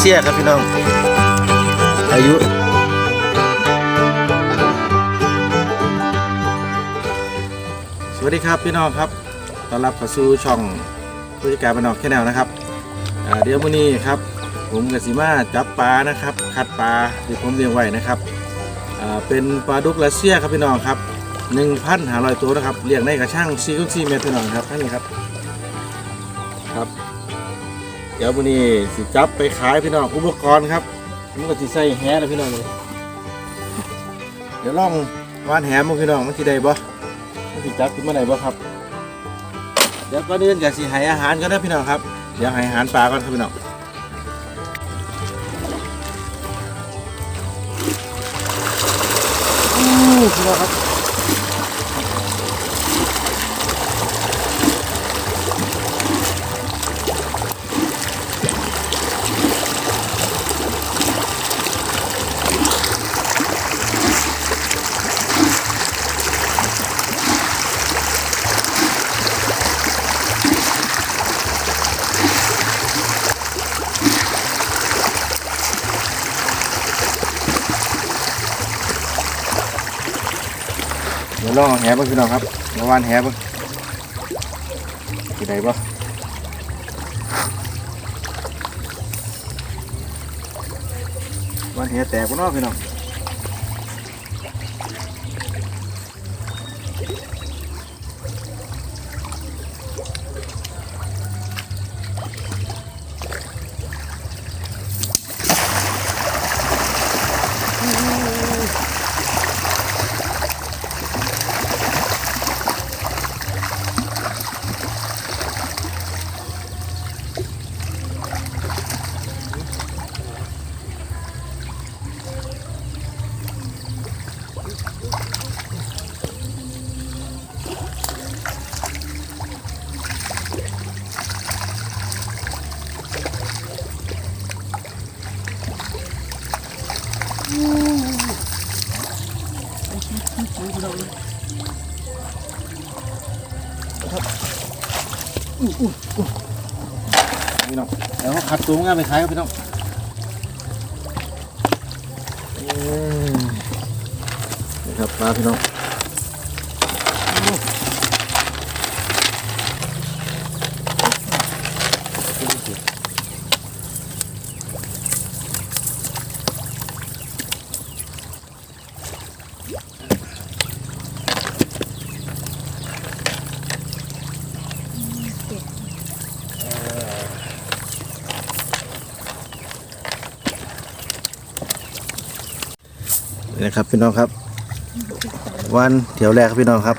เซียครับพี่น้อง อายุสวัสดีครับพี่น้องครับต้อนรับเข้าสู่ช่องผู้จัดการบ้านนอกแค่แนวนะครับอ่าเดี๋ยวมื้อนี้ครับ ผมกับสีมาจับปลานะครับ คัดปลาที่ผมเลี้ยงไว้นะครับอ่าเป็นปลาดุกรัสเซียครับพี่น้องครับ1,500ตัวนะครับเลี้ยงในกระช่าง4.4เมตรพี่น้องครับท่านนี้ครับครับ เดี๋ยวมื้อนี้สิจับไปขายพี่น้องอุปกรณ์ครับผมก็สิใส่แหนะพี่น้องเลยเดี๋ยวลองวานแหมั้งพี่น้องมันสิได้บ่มันสิจับขึ้นมาได้บ่ครับ เดี๋ยวก่อนอื่นก็สิให้อาหารกันนะพี่น้องครับ เดี๋ยวให้อาหารปลาก่อนครับพี่น้องอู้พี่น้องครับ เดี๋ยวลองเอาแหบ้างพี่น้องครับมาวานแหบ้างที่ไหนบ่วานแหแตกบ่เนาะพี่น้อง พี่น้องเดี๋ยวขัดตัวง่ายไปขายครับพี่น้องนี่ครับปลาพี่น้อง นี่นะครับพี่น้องครับ วันเที่ยวแรกครับพี่น้องครับ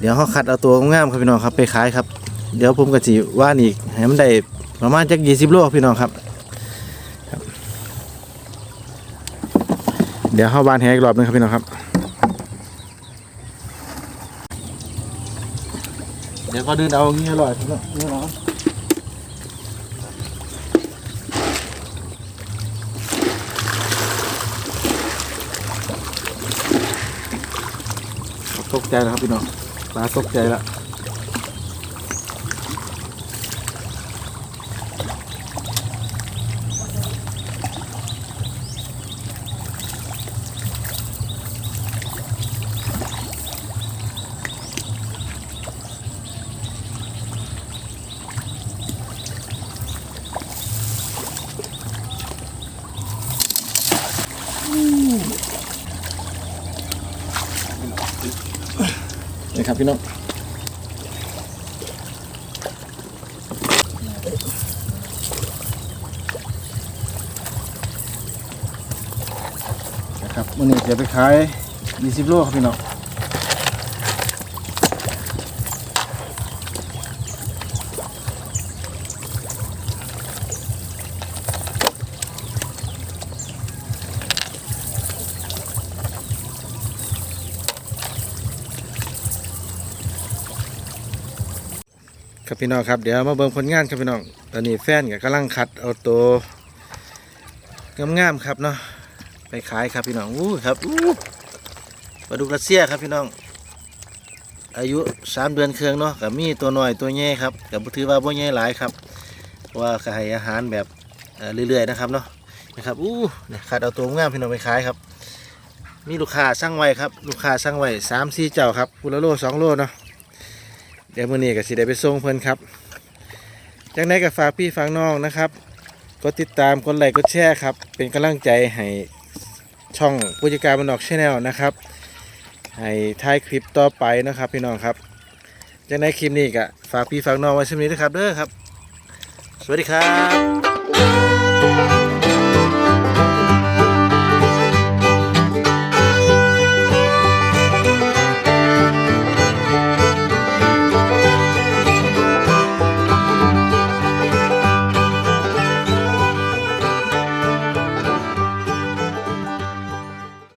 เดี๋ยวเขาคัดเอาตัวงามครับพี่น้องครับไปขายครับ เดี๋ยวผมก็จีว่านอีกให้มันได้ประมาณจักยี่สิบโลพี่น้องครับ เดี๋ยวเข้าบ้านแหกอีกรอบหนึงครับพี่น้องครับ เดี๋ยวก็เดินเอางี้อร่อยครับนี่เน ตกใจแล้วครับพี่น้องปลาตกใจแล้ว นี่ครับพี่น้องนะครับวันนี้จะไปขาย 20 โลครับพี่น้อง ครับพี่น้องครับเดี๋ยวมาเบิ่งผลงานครับพี่น้องตอนนี้แฟนก็กำลังคัดเอาตัวงามๆครับเนาะไปขายครับพี่น้องอู้ครับอู้ปลาดุกรัสเซียครับพี่น้อง อายุสามเดือนเครื่องเนาะกับมีตัวหน้อยตัวใหญ่ครับกับถือว่าบ่ใหญ่หลายครับ ว่าก็ให้อาหารแบบเรื่อยๆนะครับเนาะนะครับอู้เนี่ยคัดเอาตัวงามพี่น้องไปขายครับ มีลูกค้าสั่งไว้ครับ ลูกค้าสั่งไว้สามสี่เจ้าครับกุละโลสองโลเนาะ เดี๋ยวมื้อนี้ก็สิได้ไปส่งเพิ่นครับจังไดก็ฝากพี่ฝากน้องนะครับกดติดตามกดไลค์กดแชร์ครับ เป็นกำลังใจให้ช่องผู้จัดการบันดอกชาแนลนะครับ ให้ถ่ายคลิปต่อไปนะครับ พี่น้องครับจังไดคลิปนี้ก็ฝากพี่ฝากน้องไว้ช่วนี้นะครับเด้อครับ สวัสดีครับ